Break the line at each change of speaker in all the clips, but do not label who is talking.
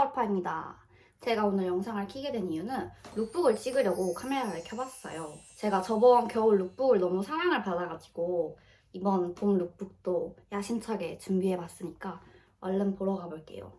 효파효파입니다. 제가 오늘 영상을 키게 된 이유는 룩북을 찍으려고 카메라를 켜봤어요. 제가 저번 겨울 룩북을 너무 사랑을 받아가지고 이번 봄 룩북도 야심차게 준비해봤으니까 얼른 보러 가볼게요.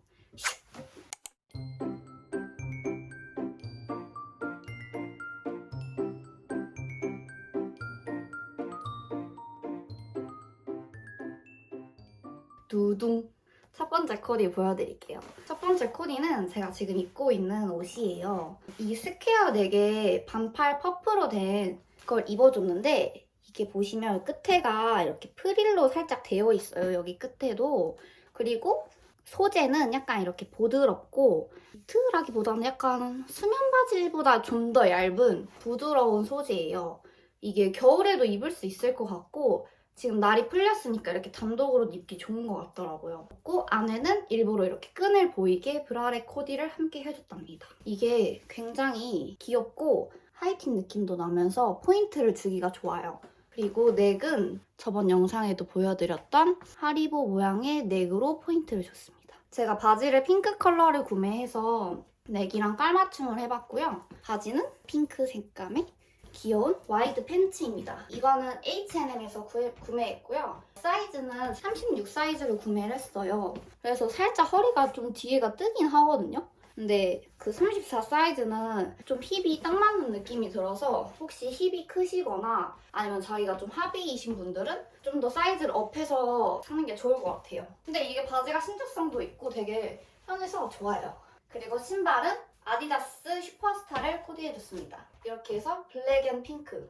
두둥. 첫 번째 코디 보여드릴게요. 첫 번째 코디는 제가 지금 입고 있는 옷이에요. 이 스퀘어 4개 반팔 퍼프로 된 걸 입어줬는데 이게 보시면 끝에가 이렇게 프릴로 살짝 되어 있어요. 여기 끝에도. 그리고 소재는 약간 이렇게 보드럽고 니트라기보다는 약간 수면 바지보다 좀 더 얇은 부드러운 소재예요. 이게 겨울에도 입을 수 있을 것 같고 지금 날이 풀렸으니까 이렇게 단독으로 입기 좋은 것 같더라고요. 그 안에는 일부러 이렇게 끈을 보이게 브라레 코디를 함께 해줬답니다. 이게 굉장히 귀엽고 하이틴 느낌도 나면서 포인트를 주기가 좋아요. 그리고 넥은 저번 영상에도 보여드렸던 하리보 모양의 넥으로 포인트를 줬습니다. 제가 바지를 핑크 컬러를 구매해서 넥이랑 깔맞춤을 해봤고요. 바지는 핑크 색감의 귀여운 와이드 팬츠입니다. 이거는 H&M에서 구매했고요. 사이즈는 36 사이즈를 구매를 했어요. 그래서 살짝 허리가 좀 뒤에가 뜨긴 하거든요. 근데 그 34 사이즈는 좀 힙이 딱 맞는 느낌이 들어서 혹시 힙이 크시거나 아니면 자기가 좀 하비이신 분들은 좀 더 사이즈를 업해서 사는 게 좋을 것 같아요. 근데 이게 바지가 신축성도 있고 되게 편해서 좋아요. 그리고 신발은 아디다스 슈퍼스타를 코디해줬습니다. 이렇게 해서 블랙 앤 핑크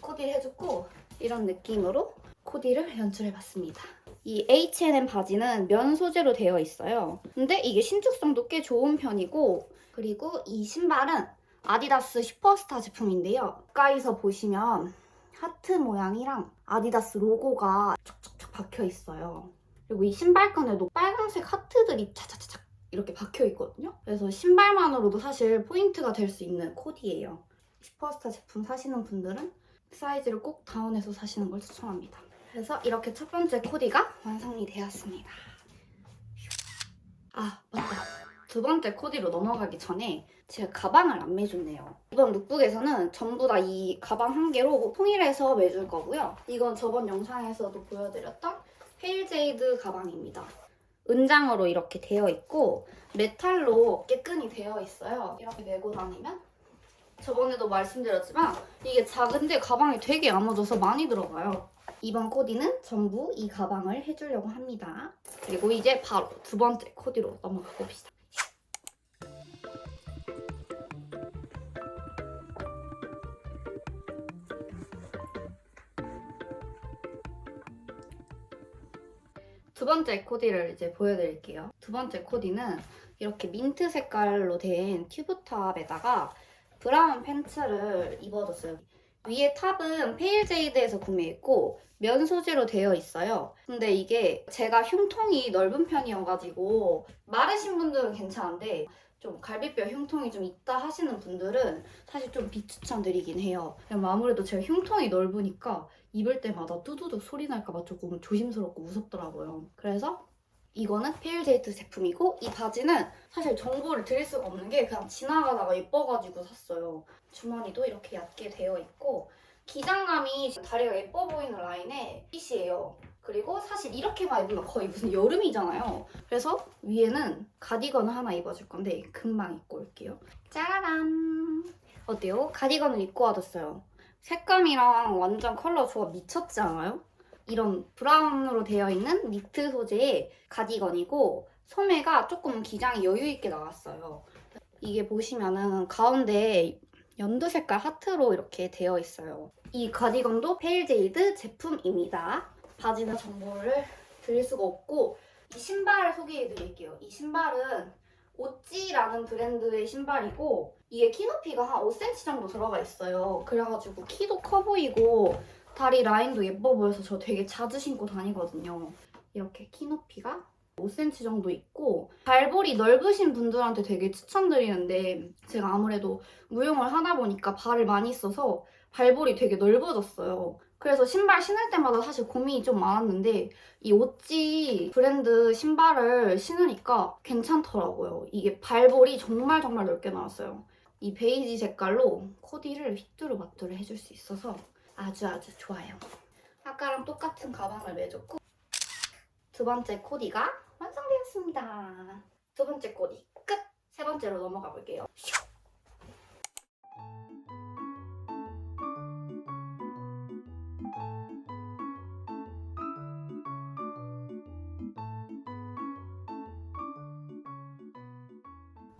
코디를 해줬고 이런 느낌으로 코디를 연출해봤습니다. 이 H&M 바지는 면 소재로 되어 있어요. 근데 이게 신축성도 꽤 좋은 편이고 그리고 이 신발은 아디다스 슈퍼스타 제품인데요. 가까이서 보시면 하트 모양이랑 아디다스 로고가 촉촉촉 박혀 있어요. 그리고 이 신발끈에도 빨간색 하트들이 차차차차 이렇게 박혀 있거든요. 그래서 신발만으로도 사실 포인트가 될 수 있는 코디예요. 슈퍼스타 제품 사시는 분들은 사이즈를 꼭 다운해서 사시는 걸 추천합니다. 그래서 이렇게 첫 번째 코디가 완성이 되었습니다. 아 맞다. 두 번째 코디로 넘어가기 전에 제가 가방을 안 매줬네요. 이번 룩북에서는 전부 다 이 가방 한 개로 통일해서 매줄 거고요. 이건 저번 영상에서도 보여드렸던 페일제이드 가방입니다. 은장으로 이렇게 되어 있고 메탈로 어깨끈이 되어 있어요. 이렇게 메고 다니면 저번에도 말씀드렸지만 이게 작은데 가방이 되게 야무져서 많이 들어가요. 이번 코디는 전부 이 가방을 해주려고 합니다. 그리고 이제 바로 두 번째 코디로 넘어가 봅시다. 두 번째 코디를 이제 보여드릴게요. 두 번째 코디는 이렇게 민트 색깔로 된 튜브탑에다가 브라운 팬츠를 입어줬어요. 위에 탑은 페일 제이드에서 구매했고 면 소재로 되어 있어요. 근데 이게 제가 흉통이 넓은 편이어가지고 마르신 분들은 괜찮은데 좀 갈비뼈 흉통이 좀 있다 하시는 분들은 사실 좀 비추천드리긴 해요. 아무래도 제가 흉통이 넓으니까 입을 때마다 뚜두둑 소리 날까봐 조금 조심스럽고 무섭더라고요. 그래서 이거는 페일제이트 제품이고 이 바지는 사실 정보를 드릴 수가 없는 게 그냥 지나가다가 예뻐가지고 샀어요. 주머니도 이렇게 얕게 되어 있고 기장감이 다리가 예뻐 보이는 라인의 핏이에요. 그리고 사실 이렇게만 입으면 거의 무슨 여름이잖아요. 그래서 위에는 가디건을 하나 입어줄 건데 금방 입고 올게요. 짜라란! 어때요? 가디건을 입고 와줬어요. 색감이랑 완전 컬러 조합 미쳤지 않아요? 이런 브라운으로 되어 있는 니트 소재의 가디건이고 소매가 조금 기장이 여유 있게 나왔어요. 이게 보시면은 가운데 연두 색깔 하트로 이렇게 되어 있어요. 이 가디건도 페일제이드 제품입니다. 바지는 정보를 드릴 수가 없고 이 신발을 소개해 드릴게요. 이 신발은 오찌라는 브랜드의 신발이고 이게 키 높이가 한 5cm 정도 들어가 있어요. 그래가지고 키도 커 보이고 다리 라인도 예뻐 보여서 저 되게 자주 신고 다니거든요. 이렇게 키 높이가 5cm 정도 있고 발볼이 넓으신 분들한테 되게 추천드리는데 제가 아무래도 무용을 하다 보니까 발을 많이 써서 발볼이 되게 넓어졌어요. 그래서 신발 신을 때마다 사실 고민이 좀 많았는데 이 오찌 브랜드 신발을 신으니까 괜찮더라고요. 이게 발볼이 정말 정말 넓게 나왔어요. 이 베이지 색깔로 코디를 휘뚜루마뚜루 해줄 수 있어서 아주 아주 좋아요. 아까랑 똑같은 가방을 매줬고 두 번째 코디가 완성되었습니다. 두 번째 코디 끝! 세 번째로 넘어가 볼게요.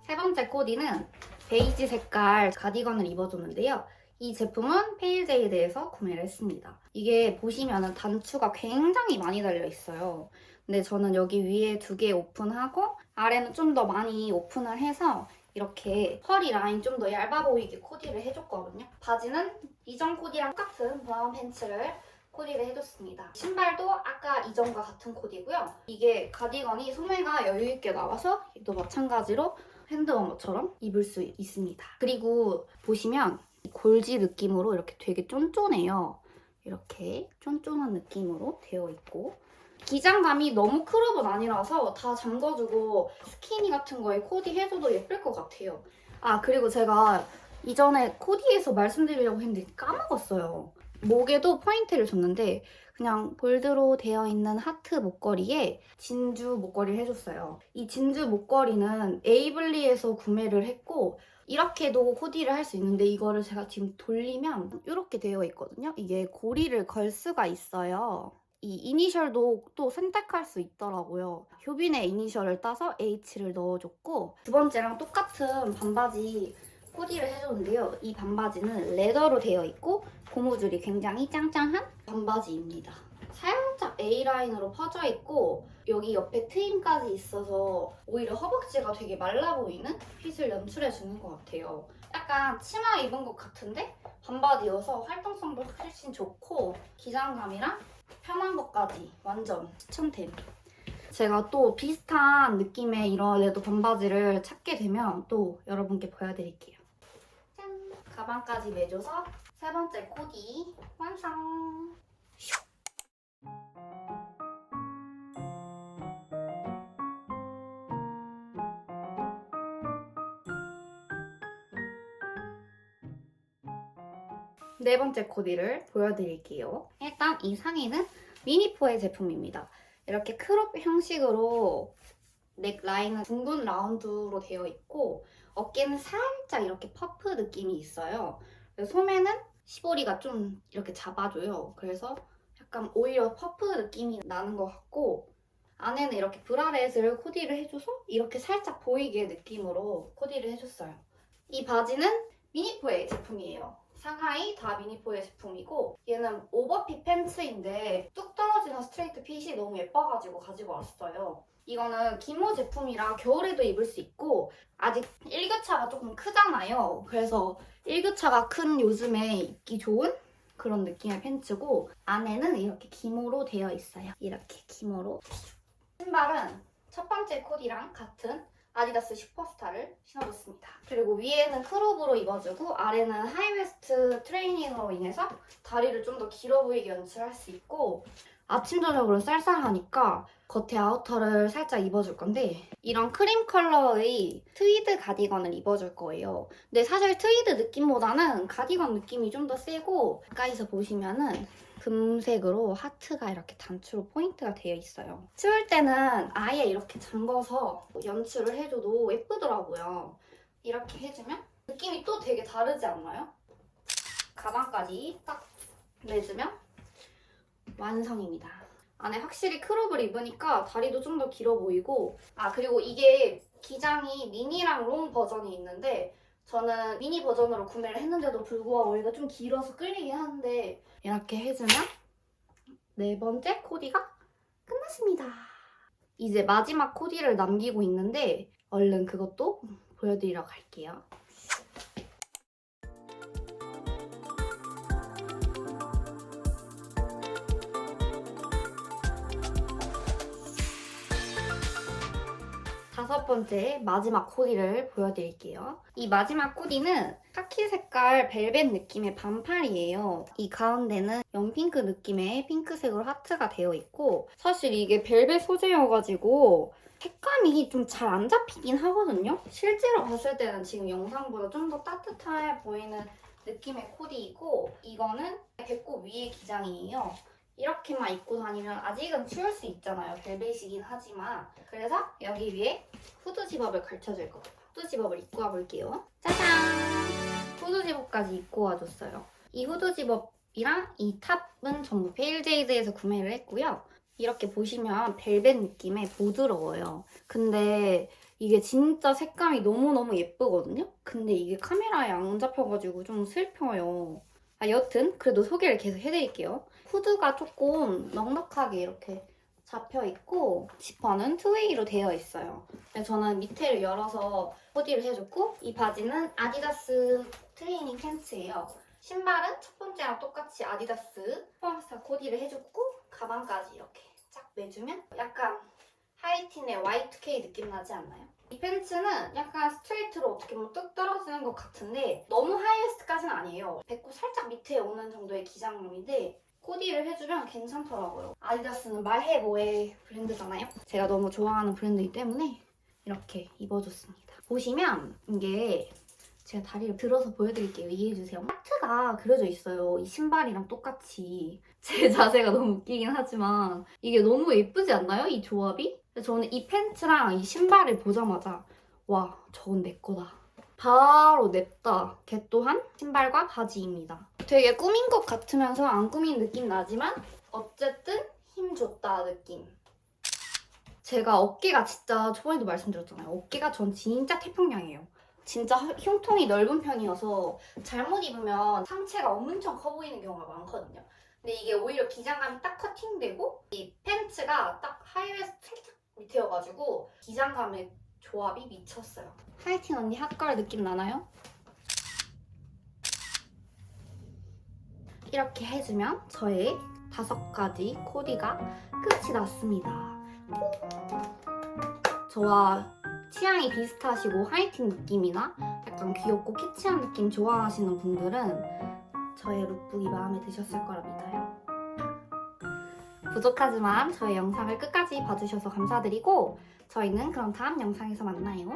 세 번째 코디는 베이지 색깔 가디건을 입어줬는데요. 이 제품은 페일제이드에서 구매를 했습니다. 이게 보시면은 단추가 굉장히 많이 달려 있어요. 근데 저는 여기 위에 두 개 오픈하고 아래는 좀 더 많이 오픈을 해서 이렇게 허리 라인 좀 더 얇아 보이게 코디를 해줬거든요. 바지는 이전 코디랑 똑같은 브라운 팬츠를 코디를 해줬습니다. 신발도 아까 이전과 같은 코디고요. 이게 가디건이 소매가 여유있게 나와서 또 마찬가지로 핸드워머처럼 입을 수 있습니다. 그리고 보시면 골지 느낌으로 이렇게 되게 쫀쫀해요. 이렇게 쫀쫀한 느낌으로 되어 있고 기장감이 너무 크롭은 아니라서 다 잠궈주고 스키니 같은 거에 코디 해줘도 예쁠 것 같아요. 아 그리고 제가 이전에 코디에서 말씀드리려고 했는데 까먹었어요. 목에도 포인트를 줬는데 그냥 볼드로 되어 있는 하트 목걸이에 진주 목걸이를 해줬어요. 이 진주 목걸이는 에이블리에서 구매를 했고 이렇게도 코디를 할 수 있는데 이거를 제가 지금 돌리면 이렇게 되어 있거든요. 이게 고리를 걸 수가 있어요. 이 이니셜도 또 선택할 수 있더라고요. 효빈의 이니셜을 따서 H를 넣어줬고 두 번째랑 똑같은 반바지 코디를 해줬는데요. 이 반바지는 레더로 되어 있고 고무줄이 굉장히 짱짱한 반바지입니다. 살짝 A라인으로 퍼져 있고 여기 옆에 트임까지 있어서 오히려 허벅지가 되게 말라 보이는 핏을 연출해 주는 것 같아요. 약간 치마 입은 것 같은데 반바지여서 활동성도 훨씬 좋고 기장감이랑 편한 것까지 완전 추천템. 제가 또 비슷한 느낌의 이런 레더 반바지를 찾게 되면 또 여러분께 보여드릴게요. 짠! 가방까지 매줘서 세 번째 코디 완성! 네 번째 코디를 보여드릴게요. 일단 이 상의는 미니포의 제품입니다. 이렇게 크롭 형식으로 넥 라인은 둥근 라운드로 되어 있고 어깨는 살짝 이렇게 퍼프 느낌이 있어요. 소매는 시보리가 좀 이렇게 잡아줘요. 그래서 약간 오히려 퍼프 느낌이 나는 것 같고 안에는 이렇게 브라렛을 코디를 해줘서 이렇게 살짝 보이게 느낌으로 코디를 해줬어요. 이 바지는 미니포의 제품이에요. 상하이 다 미니포의 제품이고 얘는 오버핏 팬츠인데 뚝 떨어지는 스트레이트 핏이 너무 예뻐가지고 가지고 왔어요. 이거는 기모 제품이라 겨울에도 입을 수 있고 아직 일교차가 조금 크잖아요. 그래서 일교차가 큰 요즘에 입기 좋은 그런 느낌의 팬츠고 안에는 이렇게 기모로 되어 있어요. 이렇게 기모로. 신발은 첫 번째 코디랑 같은 아디다스 슈퍼스타를 신어줬습니다. 그리고 위에는 크롭으로 입어주고 아래는 하이웨스트 트레이닝으로 인해서 다리를 좀 더 길어 보이게 연출할 수 있고 아침 저녁으로 쌀쌀하니까 겉에 아우터를 살짝 입어줄 건데 이런 크림 컬러의 트위드 가디건을 입어줄 거예요. 근데 사실 트위드 느낌보다는 가디건 느낌이 좀 더 세고 가까이서 보시면은 금색으로 하트가 이렇게 단추로 포인트가 되어 있어요. 추울 때는 아예 이렇게 잠궈서 연출을 해줘도 예쁘더라고요. 이렇게 해주면 느낌이 또 되게 다르지 않나요? 가방까지 딱 내주면 완성입니다. 안에 확실히 크롭을 입으니까 다리도 좀 더 길어 보이고 아 그리고 이게 기장이 미니랑 롱 버전이 있는데 저는 미니 버전으로 구매를 했는데도 불구하고 얘가 좀 길어서 끌리긴 하는데 이렇게 해주면 네 번째 코디가 끝났습니다. 이제 마지막 코디를 남기고 있는데 얼른 그것도 보여드리러 갈게요. 다섯 번째 마지막 코디를 보여드릴게요. 이 마지막 코디는 카키 색깔 벨벳 느낌의 반팔이에요. 이 가운데는 연핑크 느낌의 핑크색으로 하트가 되어 있고 사실 이게 벨벳 소재여가지고 색감이 좀 잘 안 잡히긴 하거든요. 실제로 봤을 때는 지금 영상보다 좀 더 따뜻해 보이는 느낌의 코디이고 이거는 배꼽 위에 기장이에요. 이렇게만 입고 다니면 아직은 추울 수 있잖아요. 벨벳이긴 하지만. 그래서 여기 위에 후드 집업을 걸쳐줄 거예요. 후드 집업을 입고 와볼게요. 짜잔! 후드 집업까지 입고 와줬어요. 이 후드 집업이랑 이 탑은 전부 페일제이드에서 구매를 했고요. 이렇게 보시면 벨벳 느낌의 부드러워요. 근데 이게 진짜 색감이 너무너무 예쁘거든요? 근데 이게 카메라에 안 잡혀가지고 좀 슬퍼요. 아, 여튼 그래도 소개를 계속 해드릴게요. 후드가 조금 넉넉하게 이렇게 잡혀 있고 지퍼는 투웨이로 되어 있어요. 저는 밑에를 열어서 코디를 해줬고 이 바지는 아디다스 트레이닝 팬츠예요. 신발은 첫 번째랑 똑같이 아디다스 포항스타 코디를 해줬고 가방까지 이렇게 쫙 매주면 약간 하이틴의 Y2K 느낌 나지 않나요? 이 팬츠는 약간 스트레이트로 어떻게 보면 뚝 떨어지는 것 같은데 너무 하이웨스트까지는 아니에요. 배꼽 살짝 밑에 오는 정도의 기장감인데 코디를 해주면 괜찮더라고요. 아디다스는 말해 뭐해 브랜드잖아요. 제가 너무 좋아하는 브랜드이기 때문에 이렇게 입어줬습니다. 보시면 이게 제가 다리를 들어서 보여드릴게요. 이해해주세요. 하트가 그려져 있어요. 이 신발이랑 똑같이. 제 자세가 너무 웃기긴 하지만 이게 너무 예쁘지 않나요? 이 조합이? 저는 이 팬츠랑 이 신발을 보자마자 와 저건 내 거다. 바로 냅다. 걔 또한 신발과 바지입니다. 되게 꾸민 것 같으면서 안 꾸민 느낌 나지만 어쨌든 힘 줬다 느낌. 제가 어깨가 진짜 초반에도 말씀드렸잖아요. 어깨가 전 진짜 태평양이에요. 진짜 흉통이 넓은 편이어서 잘못 입으면 상체가 엄청 커 보이는 경우가 많거든요. 근데 이게 오히려 기장감이 딱 커팅되고 이 팬츠가 딱 하이웨스트 살짝 밑에여가지고 기장감의 조합이 미쳤어요. 하이틴 언니 핫걸 느낌 나나요? 이렇게 해주면 저의 다섯 가지 코디가 끝이 났습니다. 저와 취향이 비슷하시고 하이틴 느낌이나 약간 귀엽고 키치한 느낌 좋아하시는 분들은 저의 룩북이 마음에 드셨을 거라 믿어요. 부족하지만 저의 영상을 끝까지 봐주셔서 감사드리고 저희는 그럼 다음 영상에서 만나요.